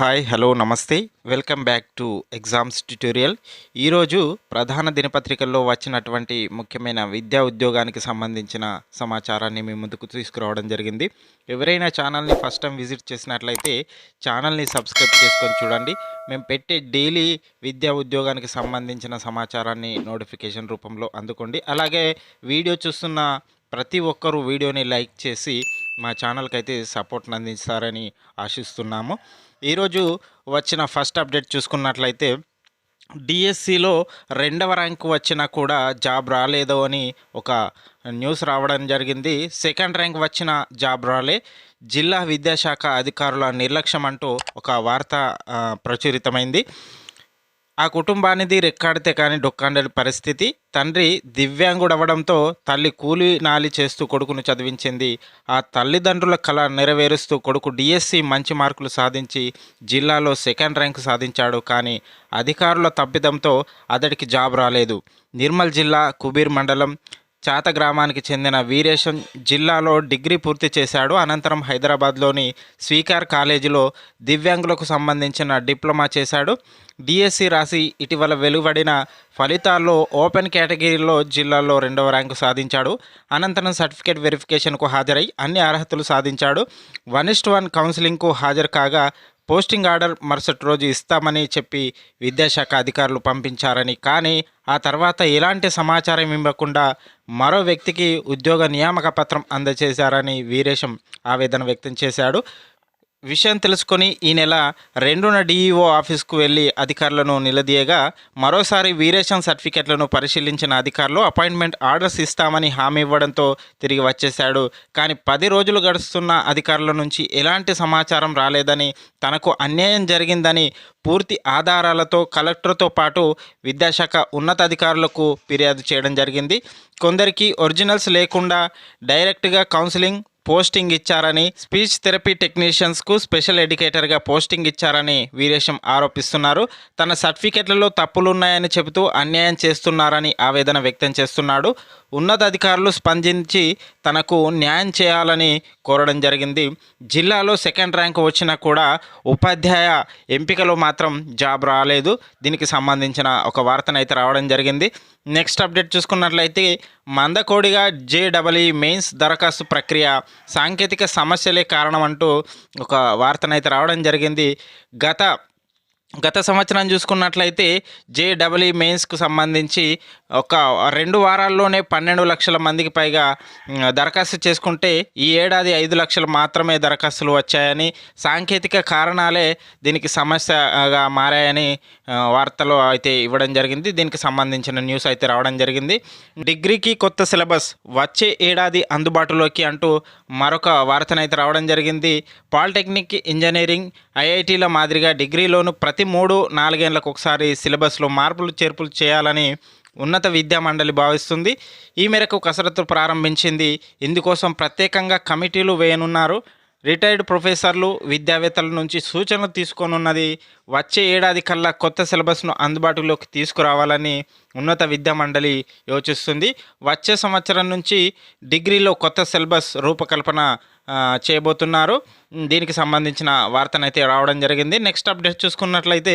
Hi hello namaste. Welcome back to exams tutorial. ఈరోజు ప్రధాన దినపత్రికల్లో వచ్చినటువంటి ముఖ్యమైన విద్యా ఉద్యోగానికి సంబంధించిన సమాచారాన్ని మీ ముందుకు తీసుకురావడం జరిగింది. ఎవరైనా ఛానల్ని ఫస్ట్ టైం విజిట్ చేసినట్లయితే ఛానల్ని సబ్స్క్రైబ్ చేసుకొని చూడండి. మేము పెట్టే డైలీ విద్యా ఉద్యోగానికి సంబంధించిన సమాచారాన్ని నోటిఫికేషన్ రూపంలో అందుకోండి. అలాగే వీడియో చూస్తున్న ప్రతి ఒక్కరూ వీడియోని లైక్ చేసి మా ఛానల్కి అయితే సపోర్ట్ని అందిస్తారని ఆశిస్తున్నాము. ఈరోజు వచ్చిన ఫస్ట్ అప్డేట్ చూసుకున్నట్లయితే డిఎస్సిలో రెండవ ర్యాంకు వచ్చినా కూడా జాబ్ రాలేదు అని ఒక న్యూస్ రావడం జరిగింది. సెకండ్ ర్యాంక్ వచ్చిన జాబ్ రాలే. జిల్లా విద్యాశాఖ అధికారుల నిర్లక్ష్యం అంటూ ఒక వార్త ప్రచురితమైంది. ఆ కుటుంబానిది రెక్కాడితే కానీ డొక్కాడని పరిస్థితి. తండ్రి దివ్యాంగుడవడంతో తల్లి కూలి నాలి చేస్తూ కొడుకును చదివించింది. ఆ తల్లిదండ్రుల కళ నెరవేరుస్తూ కొడుకు డిఎస్సి మంచి మార్కులు సాధించి జిల్లాలో సెకండ్ ర్యాంక్ సాధించాడు. కానీ అధికారుల తప్పిదంతో అతడికి జాబ్ రాలేదు. నిర్మల్ జిల్లా కుబీర్ మండలం చాత గ్రామానికి చెందిన వీరేశం జిల్లాలో డిగ్రీ పూర్తి చేశాడు. అనంతరం హైదరాబాద్లోని స్వీకార్ కాలేజీలో దివ్యాంగులకు సంబంధించిన డిప్లొమా చేశాడు. డిఎస్సి రాసి ఇటీవల వెలువడిన ఫలితాల్లో ఓపెన్ కేటగిరీలో జిల్లాలో రెండవ ర్యాంకు సాధించాడు. అనంతరం సర్టిఫికేట్ వెరిఫికేషన్కు హాజరై అన్ని అర్హతలు సాధించాడు. వన్ ఇస్ట్ వన్ కౌన్సిలింగ్కు హాజరు కాగా పోస్టింగ్ ఆర్డర్ మరుసటి రోజు ఇస్తామని చెప్పి విద్యాశాఖ అధికారులు పంపించారని. కానీ ఆ తర్వాత ఎలాంటి సమాచారం ఇవ్వకుండా మరో వ్యక్తికి ఉద్యోగ నియామక పత్రం అందజేశారని వీరేశం ఆవేదన వ్యక్తం చేశాడు. విషయం తెలుసుకొని ఈ నెల రెండున డీఈఓ ఆఫీస్కు వెళ్ళి అధికారులను నిలదీయగా మరోసారి వీరేషన్ సర్టిఫికెట్లను పరిశీలించిన అధికారులు అపాయింట్మెంట్ ఆర్డర్స్ ఇస్తామని హామీ ఇవ్వడంతో తిరిగి వచ్చేశాడు. కానీ పది రోజులు గడుస్తున్న అధికారుల నుంచి ఎలాంటి సమాచారం రాలేదని తనకు అన్యాయం జరిగిందని పూర్తి ఆధారాలతో కలెక్టర్తో పాటు విద్యాశాఖ ఉన్నతాధికారులకు ఫిర్యాదు చేయడం జరిగింది. కొందరికి ఒరిజినల్స్ లేకుండా డైరెక్ట్గా కౌన్సిలింగ్ పోస్టింగ్ ఇచ్చారని స్పీచ్ థెరపీ టెక్నీషియన్స్కు స్పెషల్ ఎడ్యుకేటర్గా పోస్టింగ్ ఇచ్చారని వీరేశం ఆరోపిస్తున్నారు. తన సర్టిఫికెట్లలో తప్పులున్నాయని చెబుతూ అన్యాయం చేస్తున్నారని ఆవేదన వ్యక్తం చేస్తున్నాడు. ఉన్నతాధికారులు స్పందించి తనకు న్యాయం చేయాలని కోరడం జరిగింది. జిల్లాలో సెకండ్ ర్యాంక్ వచ్చినా కూడా ఉపాధ్యాయ ఎంపికలో మాత్రం జాబ్ రాలేదు. దీనికి సంబంధించిన ఒక వార్తనైతే రావడం జరిగింది. నెక్స్ట్ అప్డేట్ చూసుకున్నట్లయితే మందకోడిగా జేడబ్ల్ఈ మెయిన్స్ దరఖాస్తు ప్రక్రియ సాంకేతిక సమస్యలే కారణం అంటూ ఒక వార్తనైతే రావడం జరిగింది. గత గత సంవత్సరం చూసుకున్నట్లయితే జేడబ్ల్యూ మెయిన్స్కు సంబంధించి ఒక రెండు వారాల్లోనే పన్నెండు లక్షల మందికి పైగా దరఖాస్తు చేసుకుంటే ఈ ఏడాది ఐదు లక్షలు మాత్రమే దరఖాస్తులు వచ్చాయని సాంకేతిక కారణాలే దీనికి సమస్యగా మారాయని వార్తలు అయితే ఇవ్వడం జరిగింది. దీనికి సంబంధించిన న్యూస్ అయితే రావడం జరిగింది. డిగ్రీకి కొత్త సిలబస్ వచ్చే ఏడాది అందుబాటులోకి అంటూ మరొక వార్తనైతే రావడం జరిగింది. పాలిటెక్నిక్ ఇంజనీరింగ్ ఐఐటీల మాదిరిగా డిగ్రీలోను ప్రతి మూడు నాలుగేళ్ళకు ఒకసారి సిలబస్లో మార్పులు చేర్పులు చేయాలని ఉన్నత విద్యా మండలి భావిస్తుంది. ఈ మేరకు కసరత్తు ప్రారంభించింది. ఇందుకోసం ప్రత్యేకంగా కమిటీలు వేయనున్నారు. రిటైర్డ్ ప్రొఫెసర్లు విద్యావేత్తల నుంచి సూచనలు తీసుకోనున్నది. వచ్చే ఏడాది కల్లా కొత్త సిలబస్ను అందుబాటులోకి తీసుకురావాలని ఉన్నత విద్యా మండలి యోచిస్తుంది. వచ్చే సంవత్సరం నుంచి డిగ్రీలో కొత్త సిలబస్ రూపకల్పన చేయబోతున్నారు. దీనికి సంబంధించిన వార్తనైతే రావడం జరిగింది. నెక్స్ట్ అప్డేట్ చూసుకున్నట్లయితే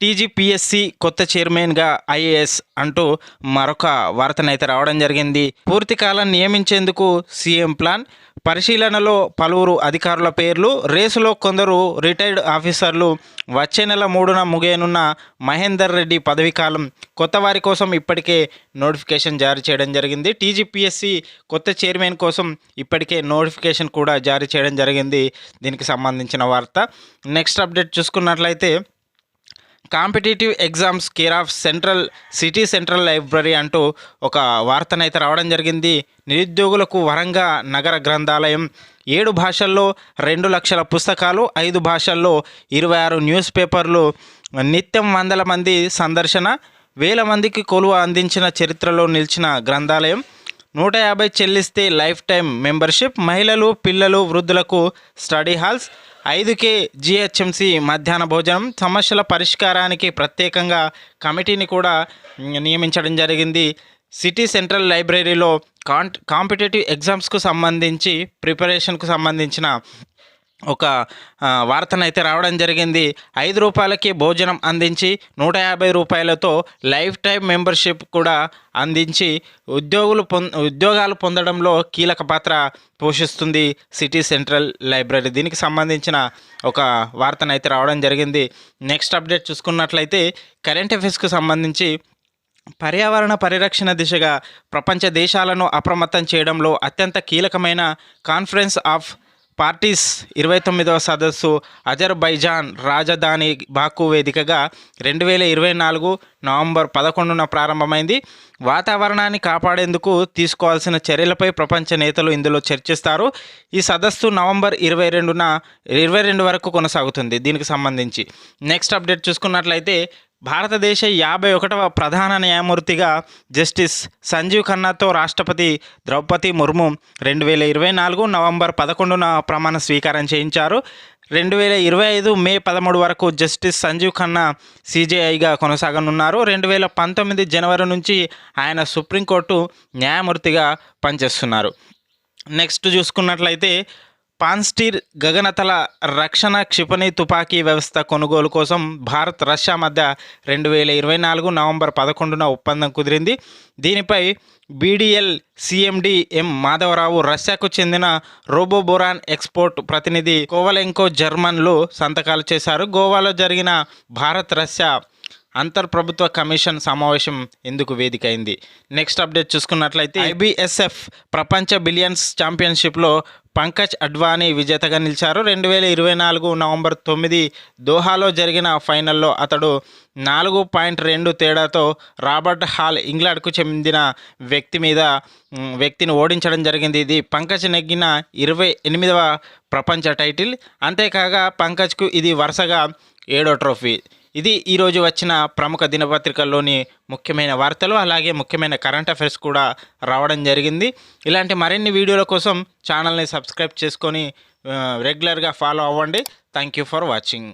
టీజీపీఎస్సీ కొత్త చైర్మన్గా ఐఏఎస్ అంటూ మరొక వార్తనైతే రావడం జరిగింది. పూర్తి కాలం నియమించేందుకు సీఎం ప్లాన్. పరిశీలనలో పలువురు అధికారుల పేర్లు రేసులో కొందరు రిటైర్డ్ ఆఫీసర్లు వచ్చే నెల మూడున ముగియనున్న మహేందర్ రెడ్డి పదవీ కాలం. కొత్త వారి కోసం ఇప్పటికే నోటిఫికేషన్ జారీ చేయడం జరిగింది. టీజీపీఎస్సి కొత్త చైర్మన్ కోసం ఇప్పటికే నోటిఫికేషన్ కూడా జారీ చేయడం జరిగింది. దీనికి సంబంధించిన వార్త. నెక్స్ట్ అప్డేట్ చూసుకున్నట్లయితే competitive exams care of central city central library అంటూ ఒక వార్తనైతే రావడం జరిగింది. నిరుద్యోగులకు వరంగా నగర గ్రంథాలయం ఏడు భాషల్లో రెండు లక్షల పుస్తకాలు ఐదు భాషల్లో ఇరవై ఆరు న్యూస్ పేపర్లు నిత్యం వందల మంది సందర్శన వేల మందికి కొలువ అందించిన చరిత్రలో నిలిచిన గ్రంథాలయం నూట యాభై చెల్లిస్తే లైఫ్ టైం మెంబర్షిప్ మహిళలు పిల్లలు వృద్ధులకు స్టడీ హాల్స్ ఐదుకే జిహెచ్ఎంసి మధ్యాహ్న భోజనం. సమస్యల పరిష్కారానికి ప్రత్యేకంగా కమిటీని కూడా నియమించడం జరిగింది. సిటీ సెంట్రల్ లైబ్రరీలో కాంట్ కాంపిటేటివ్ ఎగ్జామ్స్కు సంబంధించి ప్రిపరేషన్కు సంబంధించిన ఒక వార్తనైతే రావడం జరిగింది. ఐదు రూపాయలకి భోజనం అందించి నూట యాభై రూపాయలతో లైఫ్ టైం మెంబర్షిప్ కూడా అందించి ఉద్యోగులు పొం ఉద్యోగాలు పొందడంలో కీలక పాత్ర పోషిస్తుంది సిటీ సెంట్రల్ లైబ్రరీ. దీనికి సంబంధించిన ఒక వార్తనైతే రావడం జరిగింది. నెక్స్ట్ అప్డేట్ చూసుకున్నట్లయితే కరెంట్ అఫైర్స్కి సంబంధించి పర్యావరణ పరిరక్షణ దిశగా ప్రపంచ దేశాలను అప్రమత్తం చేయడంలో అత్యంత కీలకమైన కాన్ఫరెన్స్ ఆఫ్ పార్టీస్ ఇరవై తొమ్మిదవ సదస్సు అజర్బైజాన్ రాజధాని బాకు వేదికగా రెండు వేల ఇరవై నాలుగు నవంబర్ పదకొండున ప్రారంభమైంది. వాతావరణాన్ని కాపాడేందుకు తీసుకోవాల్సిన చర్యలపై ప్రపంచ నేతలు ఇందులో చర్చిస్తారు. ఈ సదస్సు నవంబర్ ఇరవై రెండున ఇరవై రెండు వరకు కొనసాగుతుంది దీనికి సంబంధించి. నెక్స్ట్ అప్డేట్ చూసుకున్నట్లయితే భారతదేశ యాభై ఒకటవ ప్రధాన న్యాయమూర్తిగా జస్టిస్ సంజీవ్ ఖన్నాతో రాష్ట్రపతి ద్రౌపది ముర్ము రెండు వేల ఇరవై నాలుగు నవంబర్ పదకొండున ప్రమాణ స్వీకారం చేయించారు. రెండు వేల ఇరవై ఐదు మే పదమూడు వరకు జస్టిస్ సంజీవ్ ఖన్నా సీజేఐగా కొనసాగనున్నారు. రెండు వేల పంతొమ్మిది జనవరి నుంచి ఆయన సుప్రీంకోర్టు న్యాయమూర్తిగా పనిచేస్తున్నారు. నెక్స్ట్ చూసుకున్నట్లయితే పాన్స్టీర్ గగనతల రక్షణ క్షిపణి తుపాకీ వ్యవస్థ కొనుగోలు కోసం భారత్ రష్యా మధ్య రెండు వేల ఇరవై నాలుగు నవంబర్ పదకొండున ఒప్పందం కుదిరింది. దీనిపై బీడీఎల్ సిఎండి ఎం మాధవరావు రష్యాకు చెందిన రోబోబోరాన్ ఎక్స్పోర్ట్ ప్రతినిధి కోవలెంకో జర్మన్లు సంతకాలు చేశారు. గోవాలో జరిగిన భారత్ రష్యా అంతర్ప్రభుత్వ కమిషన్ సమావేశం ఎందుకు వేదిక అయింది నెక్స్ట్ అప్డేట్ చూసుకున్నట్లయితే ఐబిఎస్ఎఫ్ ప్రపంచ బిలియన్స్ ఛాంపియన్షిప్లో పంకజ్ అడ్వానీ విజేతగా నిలిచారు. రెండు వేల ఇరవై నాలుగు నవంబర్ తొమ్మిది దోహాలో జరిగిన ఫైనల్లో అతడు నాలుగు పాయింట్ రెండు తేడాతో రాబర్ట్ హాల్ ఇంగ్లాండ్కు చెందిన వ్యక్తి మీద వ్యక్తిని ఓడించడం జరిగింది. ఇది పంకజ్ నెగ్గిన ఇరవై ఎనిమిదవ ప్రపంచ టైటిల్. అంతేకాగా పంకజ్కు ఇది వరుసగా ఏడో ట్రోఫీ. ఇది ఈరోజు వచ్చిన ప్రముఖ దినపత్రికల్లోని ముఖ్యమైన వార్తలు అలాగే ముఖ్యమైన కరెంట్ అఫైర్స్ కూడా రావడం జరిగింది. ఇలాంటి మరిన్ని వీడియోల కోసం ఛానల్ని సబ్స్క్రైబ్ చేసుకొని రెగ్యులర్గా ఫాలో అవ్వండి. Thank you for watching.